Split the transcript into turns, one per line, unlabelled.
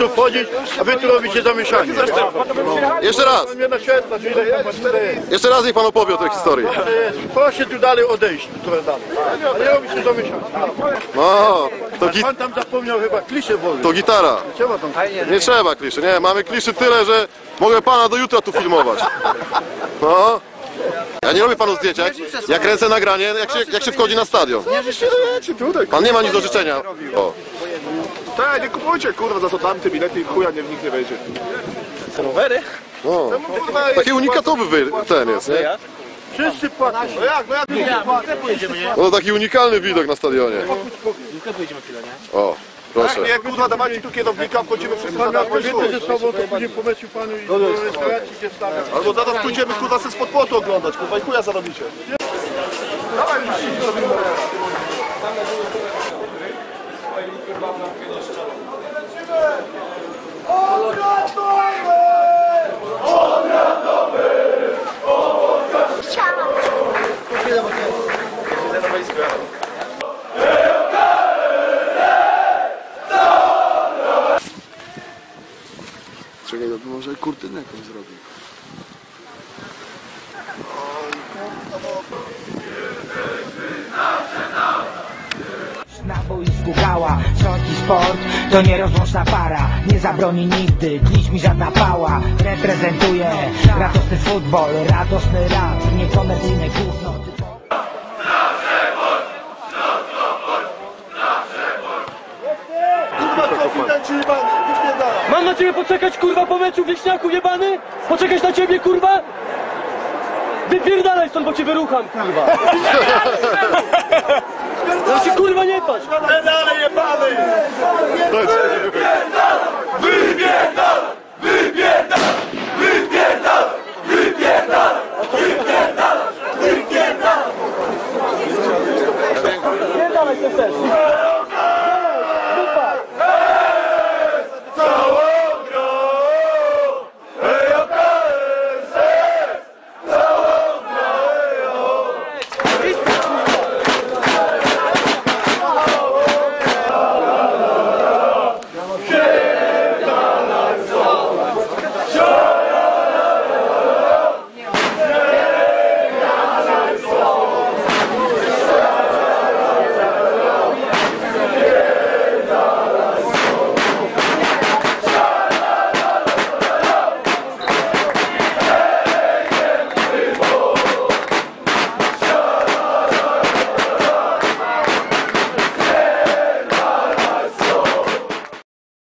chcą wchodzić, a wy tu robicie zamieszanie.
Jeszcze raz, jeszcze raz niech pan opowie o tej historii.
Proszę tu dalej odejść, trochę dalej. A nie robicie zamieszanie.
No, to,
A
gi
pan tam zapomniał chyba kliszę wolny.
to gitara.
Trzeba tam.
Nie trzeba kliszy, nie, mamy kliszy tyle, że mogę pana do jutra tu filmować. No. Ja nie robię panu zdjęcia, jak, ja kręcę nagranie, jak się, jak się wchodzi na stadion. Pan nie ma nic do życzenia. O.
Tak, nie kupujcie kurwa za to dam te bilety i chuja nie, nikt nie wejdzie.
No.
Kurwa,
Taki unikatowy wy, ten jest, nie?
Wszyscy płacą.
no jak, no jak
No to taki unikalny widok na stadionie. O, proszę.
jak kurwa dawajcie tu kierownika, wchodzimy wszyscy i
powiecie
chuj.
ze sobą, to później pomyślił panu i do restauracji gdzie stawia.
Albo zaraz pójdziemy kurwa se spod płotu oglądać, kurwa i chuja zarobicie. Dawaj,
Czekaj, to może kurtynę jakąś zrobił.
Na boisku gała, sądzi sport to nierozłączna para. Nie zabroni nigdy, dziś mi żadna pała. Reprezentuję radosny futbol, radosny rap Niekomercyjne gówno
jebany.
Mam na ciebie poczekać kurwa po meczu wieśniaku jebany? Poczekać na ciebie kurwa? Wypierdalaj stąd, bo cię wyrucham kurwa. No się kurwa nie patrz.
Wypierdala jebany. Wypierdala. Wypierdalaj się.